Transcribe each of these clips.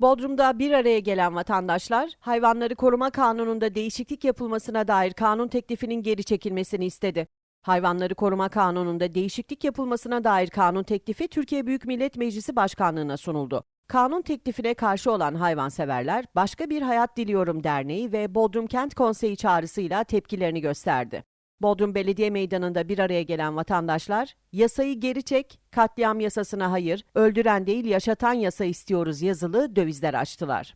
Bodrum'da bir araya gelen vatandaşlar, hayvanları koruma kanununda değişiklik yapılmasına dair kanun teklifinin geri çekilmesini istedi. Hayvanları koruma kanununda değişiklik yapılmasına dair kanun teklifi Türkiye Büyük Millet Meclisi Başkanlığına sunuldu. Kanun teklifine karşı olan hayvanseverler, Başka Bir Hayat Diliyorum Derneği ve Bodrum Kent Konseyi çağrısıyla tepkilerini gösterdi. Bodrum Belediye Meydanı'nda bir araya gelen vatandaşlar, yasayı geri çek, katliam yasasına hayır, öldüren değil yaşatan yasa istiyoruz yazılı dövizler açtılar.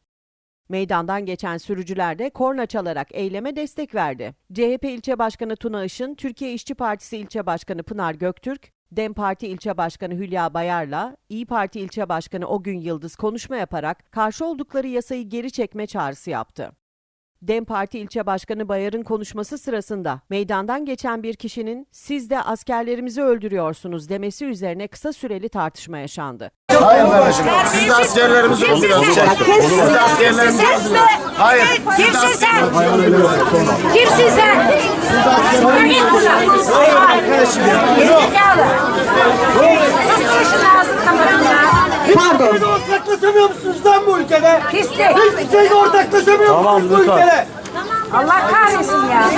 Meydandan geçen sürücüler de korna çalarak eyleme destek verdi. CHP ilçe başkanı Tuna Işın, Türkiye İşçi Partisi ilçe başkanı Pınar Göktürk, DEM Parti ilçe başkanı Hülya Bayar'la İyi Parti ilçe başkanı Ogün Yıldız konuşma yaparak karşı oldukları yasayı geri çekme çağrısı yaptı. DEM Parti ilçe başkanı Bayar'ın konuşması sırasında meydandan geçen bir kişinin siz de askerlerimizi öldürüyorsunuz demesi üzerine kısa süreli tartışma yaşandı. Hayır kardeşim. Siz de askerlerimizi öldürüyorsunuz. Siz de askerlerimizi öldürüyorsunuz. Hayır. Kimsin sen? Kimsin sen? Git buradan. Gerizekalı. Sus işin ağzını kapattın Pardon. Ortaklaşamıyor musunuz lan bu ülkede? Hiçbir şeyde ortaklaşamıyor musunuz bu ülkede? Allah kahretsin ya.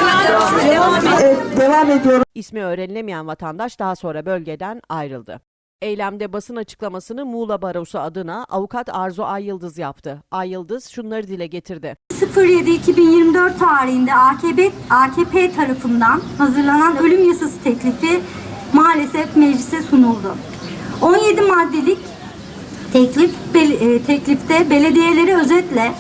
Evet, devam ediyorum. İsmi öğrenilemeyen vatandaş daha sonra bölgeden ayrıldı. Eylemde basın açıklamasını Muğla Barosu adına avukat Arzu Ayyıldız yaptı. Ayyıldız şunları dile getirdi. 07-2024 tarihinde AKP, AKP tarafından hazırlanan ölüm yasası teklifi maalesef meclise sunuldu. 17 maddelik teklif e, teklifte belediyeleri özetle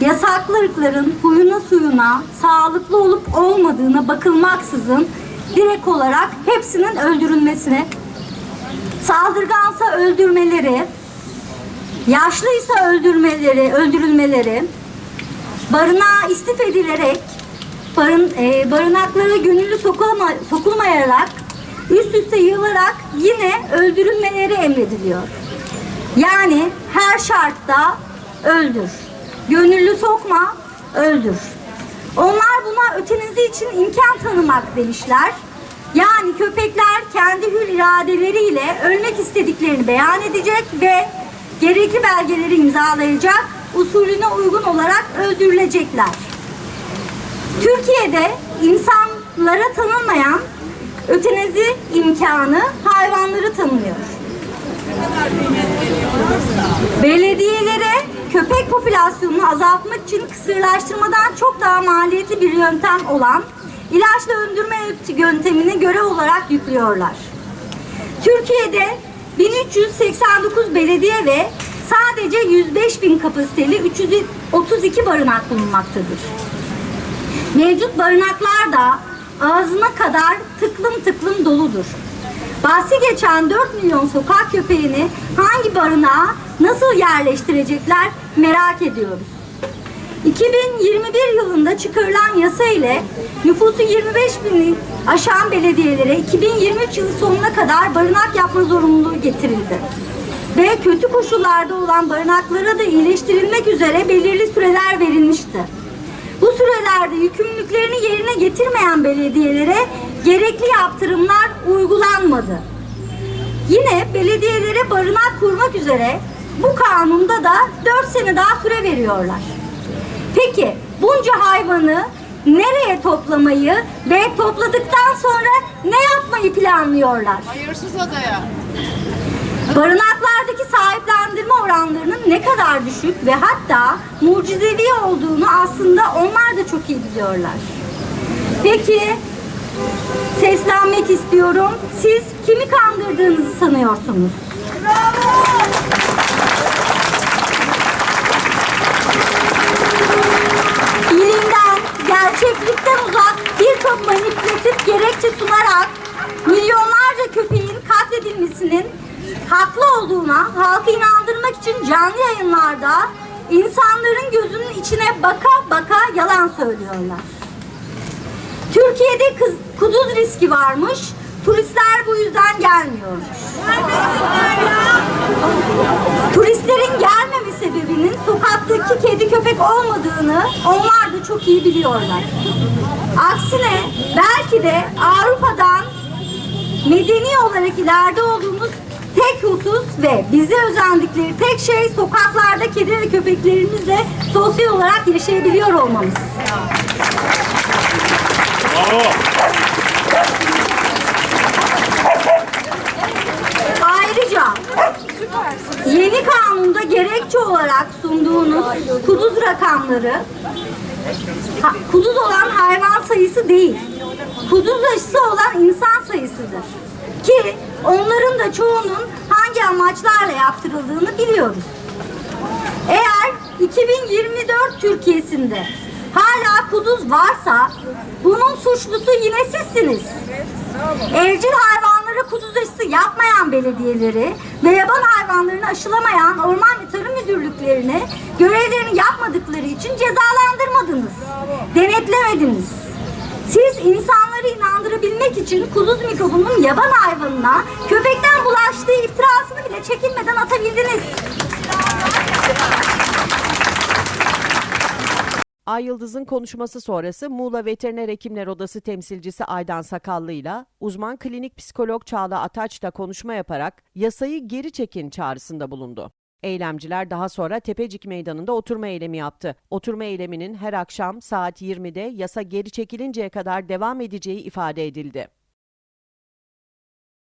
yasaklı ırkların huyuna suyuna sağlıklı olup olmadığına bakılmaksızın direkt olarak hepsinin öldürülmesine saldırgansa öldürmeleri, yaşlıysa öldürmeleri, öldürülmeleri, barınağa istif edilerek barın, e, barınaklara gönüllü sokulama, sokulmayarak üst üste yığılarak yine öldürülmeleri emrediliyor. Yani her şartta öldür. Gönüllü sokma, öldür. Onlar buna ötenizi için imkan tanımak demişler. Yani köpekler kendi hür iradeleriyle ölmek istediklerini beyan edecek ve gerekli belgeleri imzalayacak, usulüne uygun olarak öldürülecekler. Türkiye'de insanlara tanınmayan ötenezi imkanı hayvanları tanınıyor. Belediyelere köpek popülasyonunu azaltmak için kısırlaştırmadan çok daha maliyetli bir yöntem olan ilaçla öldürme yöntemini görev olarak yüklüyorlar. Türkiye'de 1389 belediye ve sadece 105 bin kapasiteli 332 barınak bulunmaktadır. Mevcut barınaklar da ağzına kadar tıklım tıklım doludur. Bahsi geçen 4 milyon sokak köpeğini hangi barınağa nasıl yerleştirecekler merak ediyoruz. 2021 yılında çıkarılan yasa ile nüfusu 25 bini aşan belediyelere 2023 yılı sonuna kadar barınak yapma zorunluluğu getirildi. Ve kötü koşullarda olan barınaklara da iyileştirilmek üzere belirli süreler verilmişti. Bu sürelerde yükümlülüklerini yerine getirmeyen belediyelere gerekli yaptırımlar uygulanmadı. Yine belediyelere barınak kurmak üzere bu kanunda da 4 sene daha süre veriyorlar. Peki bunca hayvanı nereye toplamayı ve topladıktan sonra ne yapmayı planlıyorlar? Hayırsız adaya. Barınaklardaki sahiplendirme oranlarının ne kadar düşük ve hatta mucizevi olduğunu aslında onlar da çok iyi biliyorlar. Peki seslenmek istiyorum. Siz kimi kandırdığınızı sanıyorsunuz? İlimden, gerçeklikten uzak bir çok manipülatif gerekçe sunarak milyonlarca köpeğin katledilmesinin haklı olduğuna halkı inandırmak için canlı yayınlarda insanların gözünün içine baka baka yalan söylüyorlar. Türkiye'de kız, kuduz riski varmış, turistler bu yüzden gelmiyormuş. Turistlerin gelmeme sebebinin sokaktaki kedi köpek olmadığını onlar da çok iyi biliyorlar. Aksine belki de Avrupa'dan medeni olarak ileride olduğumuz tek husus ve bize özendikleri tek şey sokaklarda kedi ve köpeklerimizle sosyal olarak yaşayabiliyor olmamız. Ayrıca yeni kanunda gerekçe olarak sunduğunuz kuduz rakamları ha- kuduz olan hayvan sayısı değil, kuduz aşısı olan insan sayısıdır. Ki onların da çoğunun hangi amaçlarla yaptırıldığını biliyoruz. Eğer 2024 Türkiye'sinde hala kuduz varsa bunun suçlusu yine sizsiniz. Evcil hayvanlara kuduz aşısı yapmayan belediyeleri ve yaban hayvanlarını aşılamayan orman ve tarım müdürlüklerini görevlerini yapmadıkları için cezalandırmadınız. Denetlemediniz. Siz insanları inandırabilmek için kuduz mikrobunun yaban hayvanına köpekten bulaştığı iftirasını bile çekinmeden atabildiniz. Ay Yıldız'ın konuşması sonrası Muğla Veteriner Hekimler Odası temsilcisi Aydan Sakallı ile uzman klinik psikolog Çağla Ataç da konuşma yaparak yasayı geri çekin çağrısında bulundu. Eylemciler daha sonra Tepecik Meydanı'nda oturma eylemi yaptı. Oturma eyleminin her akşam saat 20'de yasa geri çekilinceye kadar devam edeceği ifade edildi.